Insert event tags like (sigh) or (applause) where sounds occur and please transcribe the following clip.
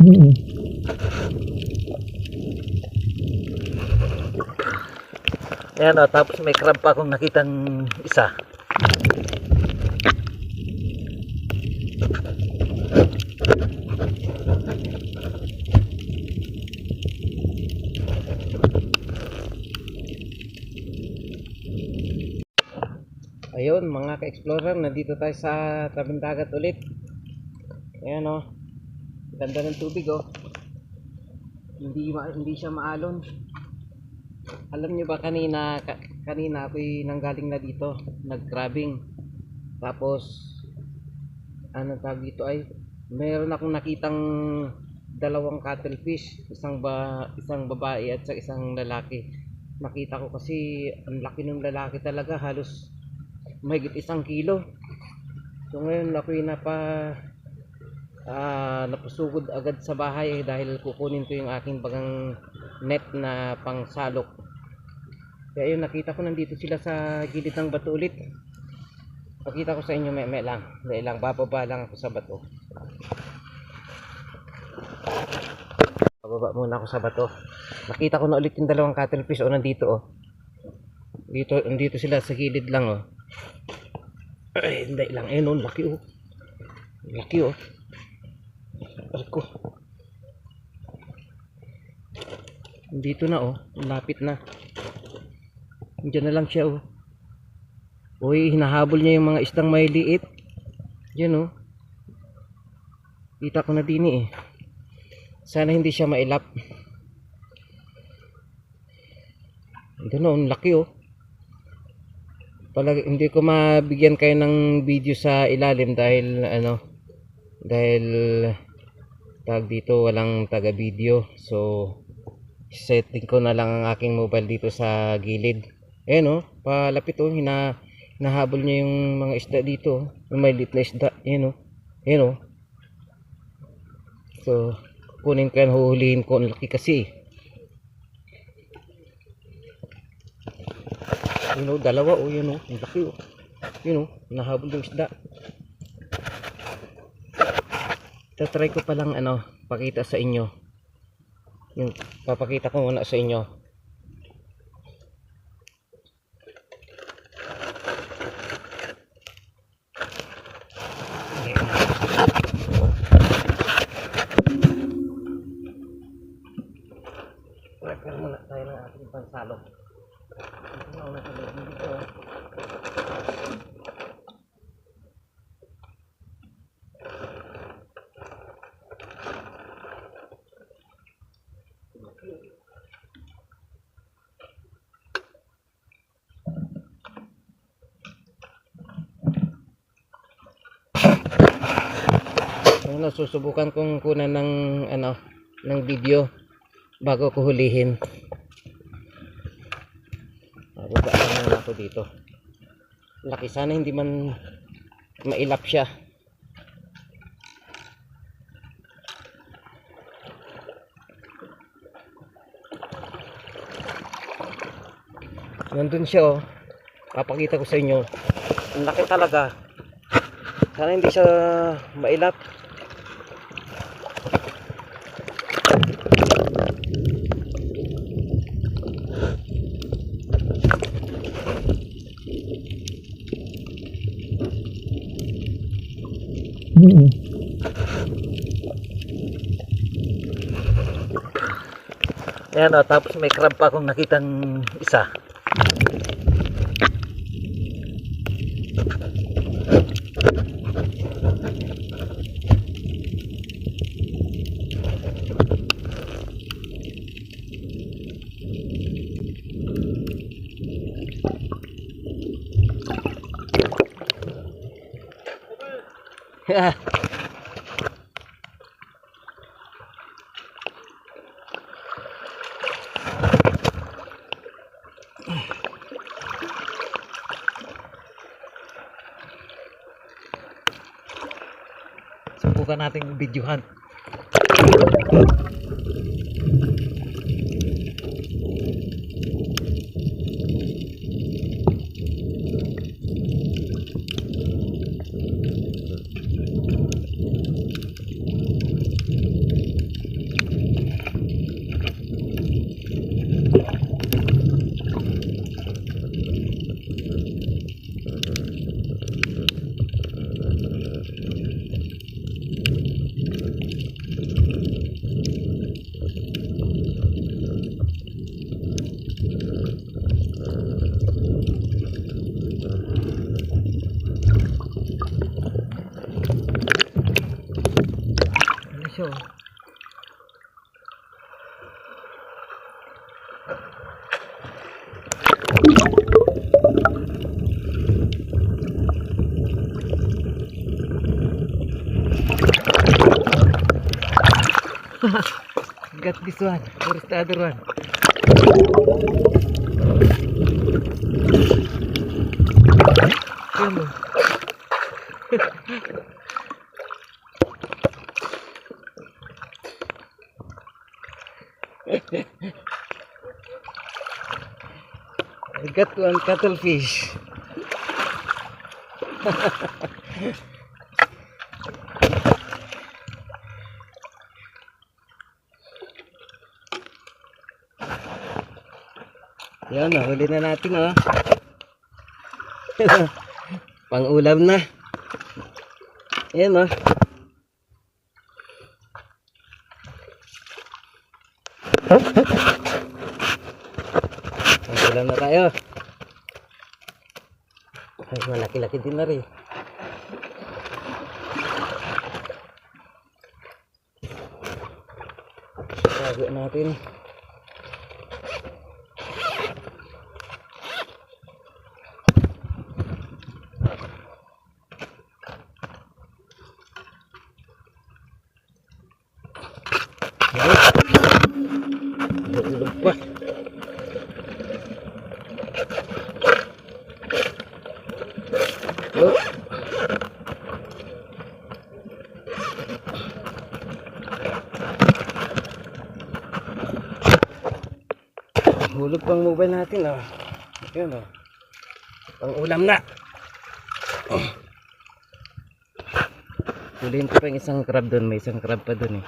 Mm. Ayan o, tapos may crab pa akong nakitang isa. Ayun mga ka-explorer, nandito tayo sa tabing dagat ulit. Ayan o. Ganda ng tubig o. Hindi, hindi siya maalon. Alam niyo ba kanina, ka- kanina ako'y nanggaling na dito, nag-grabbing. Tapos, ano tawag dito ay, meron akong nakitang dalawang cuttlefish, isang ba isang babae at sa isang lalaki. Nakita ko kasi ang laki ng lalaki talaga, halos mahigit isang kilo. So ngayon ako'y napa ah napasugod agad sa bahay dahil kukunin ko yung aking bagang net na pangsalok. Kaya yun nakita ko nandito sila sa gilid ng bato ulit. Pakita ko sa inyo may, may lang. May lang bababa lang ako sa bato. Bababa muna ako sa bato. Nakita ko na ulit yung dalawang cuttlefish o nandito oh. Dito nandito sila sa gilid lang oh. Ay, hindi lang. Eh, no, laki oh. Laki oh. Ako. Dito na oh. Lapit na. Diyan na lang siya oh. Uy, hinahabol niya yung mga istang may liit. Yan oh. Kita ko na din eh. Sana hindi siya mailap. Ito na, ang laki oh. Palag hindi ko mabigyan kayo ng video sa ilalim dahil ano dahil tag dito walang taga video so setting ko na lang ang aking mobile dito sa gilid ayan oh palapit oh hina nahabol niya yung mga isda dito oh. yung may lit na isda ayan oh ayan oh so kunin ko yan huhulihin ko ang laki kasi eh. Yun o, dalawa o, yun o, ang laki o. Yun o, nahabol yung isda. Tatry ko palang ano, pakita sa inyo. Yung, papakita ko muna sa inyo. Prepare muna tayo ng ating pansalok. Ito na una sa loob Ano, susubukan kong kunan ng ano ng video bago ko hulihin. Bababa lang muna ako dito. Laki sana hindi man mailap siya. Nandun siya oh. Papakita ko sa inyo. Ang laki talaga. Sana hindi siya mailap. Ayan o, tapos may crab pa akong nakitang isa. (laughs) Subukan nating videohan. Oh. Got this one. Where's the. I got one cuttlefish. (laughs) Yan, nahuli na natin oh. (laughs) Pang ulam na. Yan oh. Pang (laughs) ulam na tayo. Ay, malaki-laki din na rin. Tago natin. Hulog Hulog pang mobile natin oh. Yun oh. Pang ulam na. Oh. Huliin ko pa yung isang crab doon. May isang crab pa doon eh.